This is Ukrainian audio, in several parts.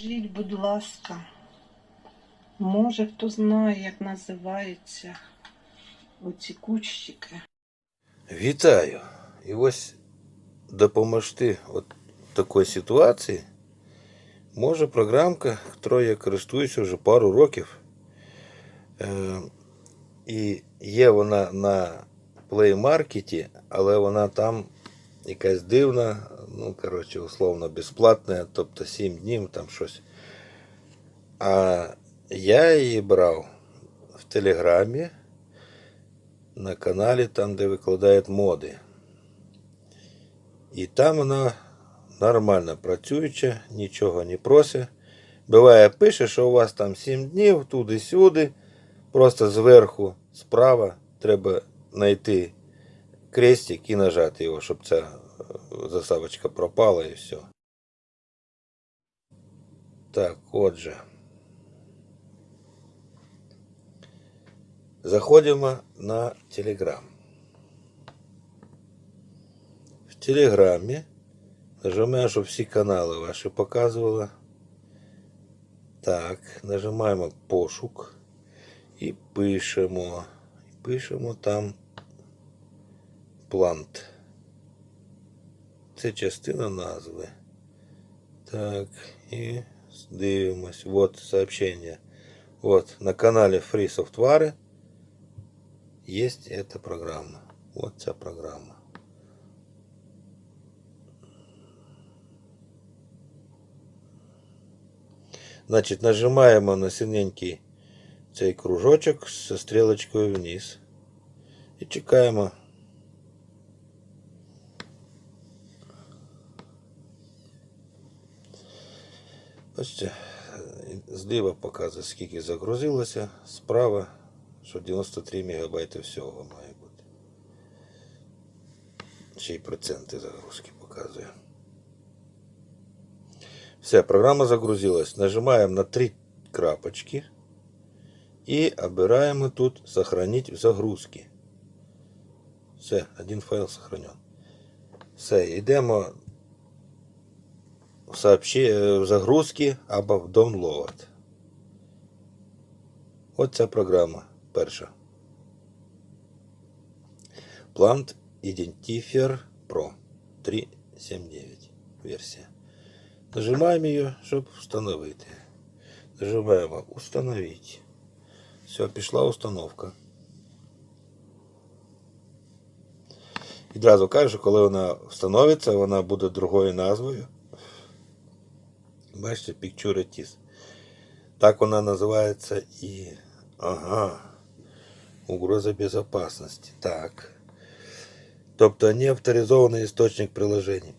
Скажіть, будь ласка, може хто знає, як називаються оці кущики? Вітаю! І ось допомогти от такій ситуації може програмка, якою я користуюся вже пару років. Е, і є вона на Play Market, але вона там якась дивна, ну, коротше, условно безплатна, тобто 7 днів там щось. А я її брав в Телеграмі на каналі, там, де викладають моди. І там вона нормально працююча, нічого не просить. Буває, пише, що у вас там 7 днів, туди-сюди. Просто зверху, справа треба знайти крестик і нажати його, щоб ця е, засавочка пропала і все. Так, отже. Заходимо на Телеграм. В Телеграмі нажимаємо, щоб всі канали ваші показували. Так, нажимаємо пошук і пишемо. Пишемо там плант. Це частина назви. Так, і дивимось. Вот сообщение. Вот на канале Free Software есть эта программа. Вот ця программа. Значить, нажимаємо на синенький цей кружочок зі стрілочкою вниз. І чекаємо. Бачите, зліва показує, скільки загрузилося, справа, що 93 МБ всього має бути. Ще й проценти загрузки показує. Все, программа загрузилась. Нажимаем на три крапочки и обираем тут «Сохранить в загрузке». Все, один файл сохранен. Все, йдемо сообще... в загрузки або в download. От ця програма перша. Plant Identifier Pro 3.7.9 версія. Нажимаем ее, чтобы установить. Нажимаємо установить. Все, пішла установка. Відразу кажу, коли вона встановиться, вона буде другою назвою. Бачите, Picture TIS. Так вона називається і. Ага. Угроза безопасности. Так. Тобто не авторизований істочник приложення.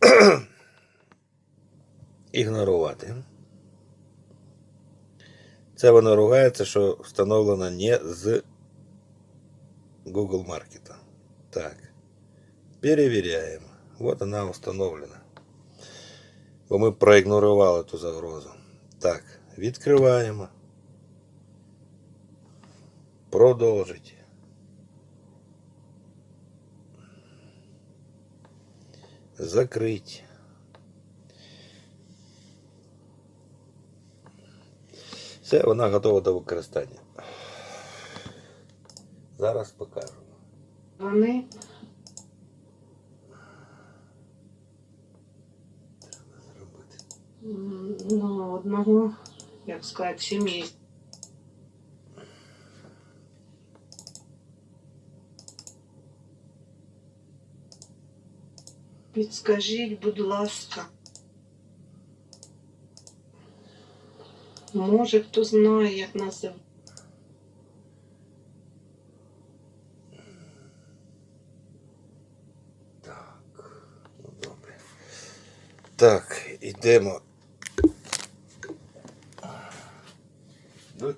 ігнорувати. Це воно ругається, що встановлено не з Google Market. Так. Перевіряємо. Вот вона встановлена. Бо ми проігнорували ту загрозу. Так, відкриваємо. Продовжить. Закрить. Все, вона готова до використання. Зараз покажу. Вони ну, одного, як сказати, сім'ї. Підскажіть, будь ласка. Може, хто знає, як називається. Так, ну добре. Так, йдемо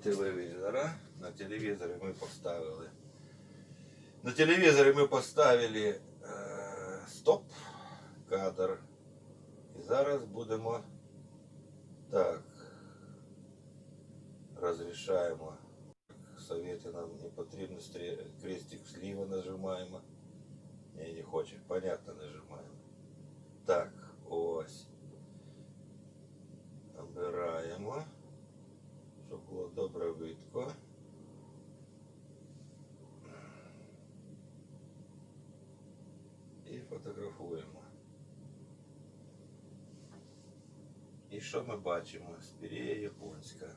до телевізора. На телевізорі ми поставили. На телевізорі ми поставили е, стоп кадр. І зараз будемо так. Розрішаємо. Совєти нам не потрібно стрі- крестик зліва нажимаємо. Не, не хоче. Понятно, нажимаємо. Так, ось. Фотографуємо. І що ми бачимо? Спірія японська.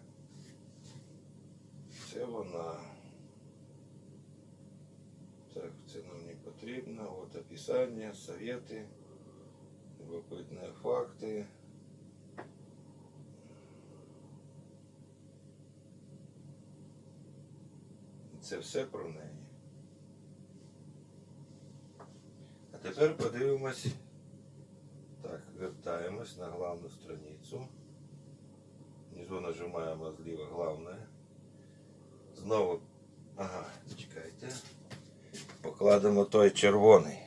Це вона. Так, це нам не потрібно. От описання, совети, любопитні факти. Це все про неї. А тепер подивимось. Так, вертаємось на главну страницю. Внизу нажимаємо зліва главне. Знову. Ага, чекайте. Покладемо той червоний.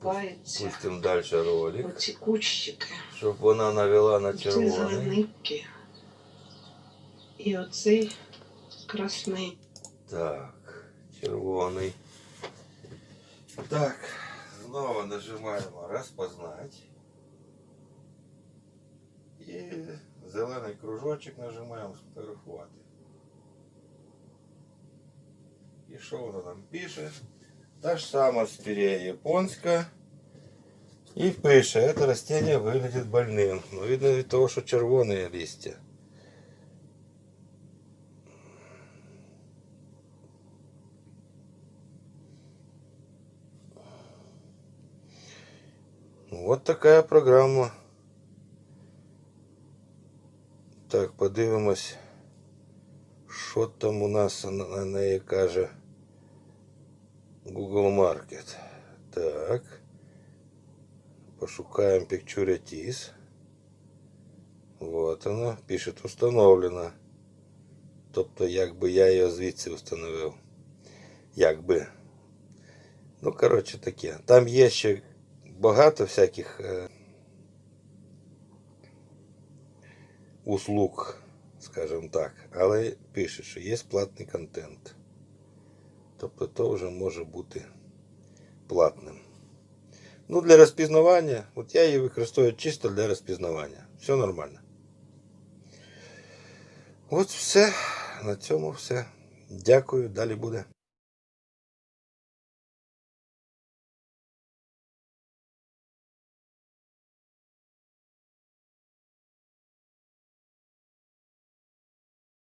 Пустимо далі ролик, Оці кущики. щоб вона навела на Оці червоний. зеленики. І оцей красний. Так, червоний. Так, знову нажимаємо розпознати. І зелений кружочок нажимаємо сфотографувати. І що воно нам пише? Та ж сама спірея японська. І пише, это растение выглядит больным. Ну, видно від того, що червоне листя. Вот такая програма. Так, подивимось, що там у нас на, на неї каже Google Market. Так. Пошукаємо Picturetis. Вот оно. Пишет установлено. Тобто, якби я її звідси встановив. Якби. Ну, коротше таке. Там є ще багато всяких е, услуг, скажімо так. Але пише, що є платний контент. Тобто то вже може бути платним. Ну, для розпізнавання, от я її використовую чисто для розпізнавання. Все нормально. От все. На цьому все. Дякую. Далі буде.